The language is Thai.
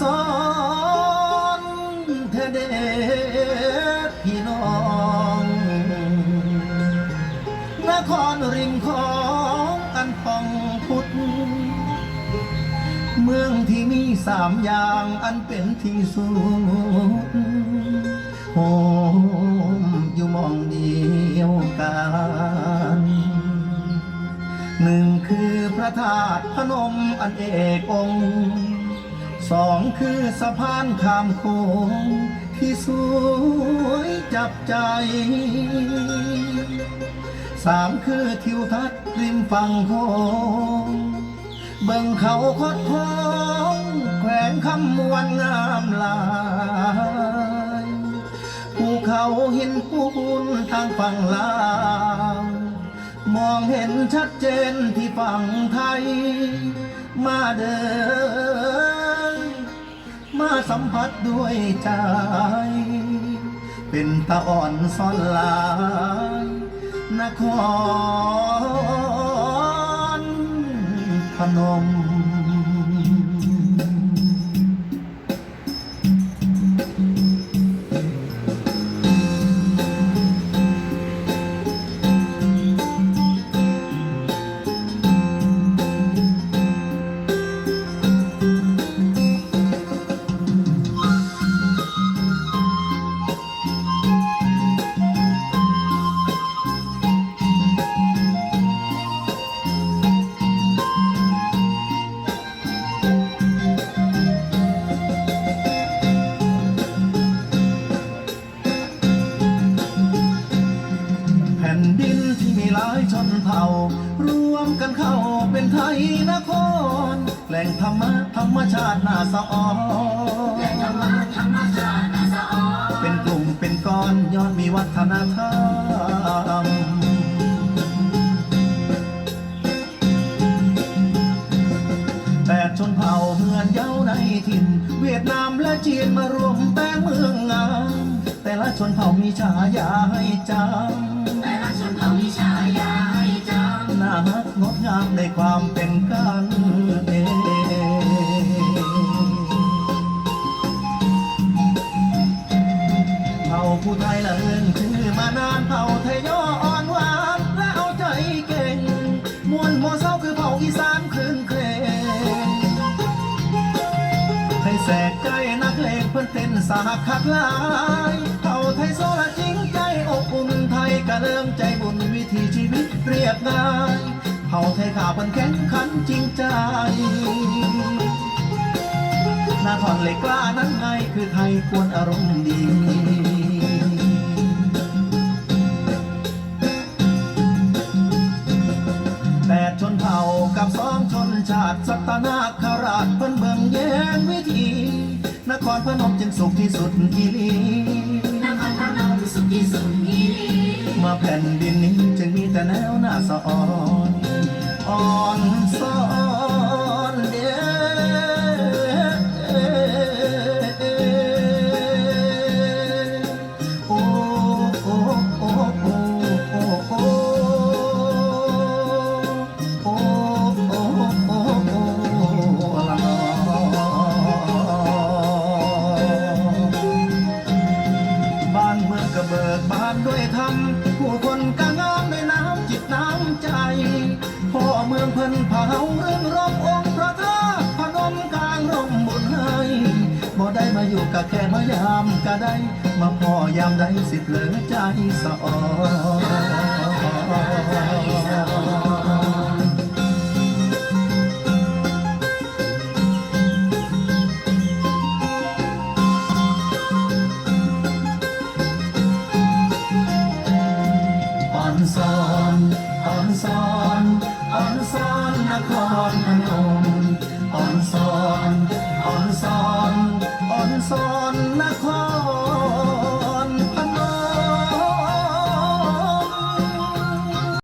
สอนเด้อพี่น้องนครริมของอันพองพุทธเมืองที่มีสามอย่างอันเป็นที่สุดโฮมอยู่มองเดียวกันหนึ่งคือพระธาตุพนมอันเอกองค์ สองคือสะพานข้ามโขงที่สวยจับใจสามคือทิวทัศน์ริมฝั่งโขงเบิ่งเขาคดคองแขวงคำมวนงามลายภูเขาหินปูนทางฝั่งลาวมองเห็นชัดเจนที่ฝั่งไทย มาเดิน มาสัมผัสด้วยใจ เป็นตะอ่อนซ่อนลายนครพนม กันเข้าเป็นไทยนครแหล่งธรรมะธรรมชาติน่าสะออนเป็นกลุ่มเป็นก้อนยอดมีวัฒนธรรมแต่ชนเผ่าเฮือนเย้าในถิ่น เวียดนามและจีนมารวมแป้งเมืองงามแต่ละชนเผ่ามีฉายาให้จำ งดงในความเป็นกันเองเผ่าผู้ไทยละเอินชื่อมานานเผ่าไทยย่ออ่อนหวานและเอาใจเก่ง มวลโมเศร้าคือเผ่าอีสานคลื่นเครงให้แสกใจนักเลงเพื่อนเต้นสาหักคักลายเผ่าไทยโซละจริงใจอบอุ่นไทยกระเริ่มใจบุญวิถีชีวิตเรียบง่าย เผ่าไทยขาเพิ่นแข็งขันจริงใจหน้าทอนเหล็กกล้านั้นไงคือไทยควรอารมณ์ดีแปดชนเผ่ากับสองชนชาติสัตนาคราชเพิ่นเบิ่งแย้งวิธี นครพนมจึงสุขที่สุดอีหลีำนครพนมสุขที่สุดอีหลีมาแผ่นดินนี้จึงมีแต่แนวหน้าสะอ่อน อ่อนซ้อนเด้อโอ้โอ้โอ้โอ้โอ้โอ้โอ้โอ้โอ้โอ้ละนอบ้านเมืองกระเบิกบานด้วยธรรมผู้คนก็งามด้วยน้ำจิตน้ำใจพ่อเมือ งเพิ่นเผาเรื่องรบองค์พระธาตุพนมกลางร่มบุญให้บ่ได้มาอยู่กับแค่มายามก็ได้ มาพ่อยามใดสิเหลือใจสะอ่อ อนอ่นอ่อนอ่อนสอนอ่อนสอนอ่อนสอน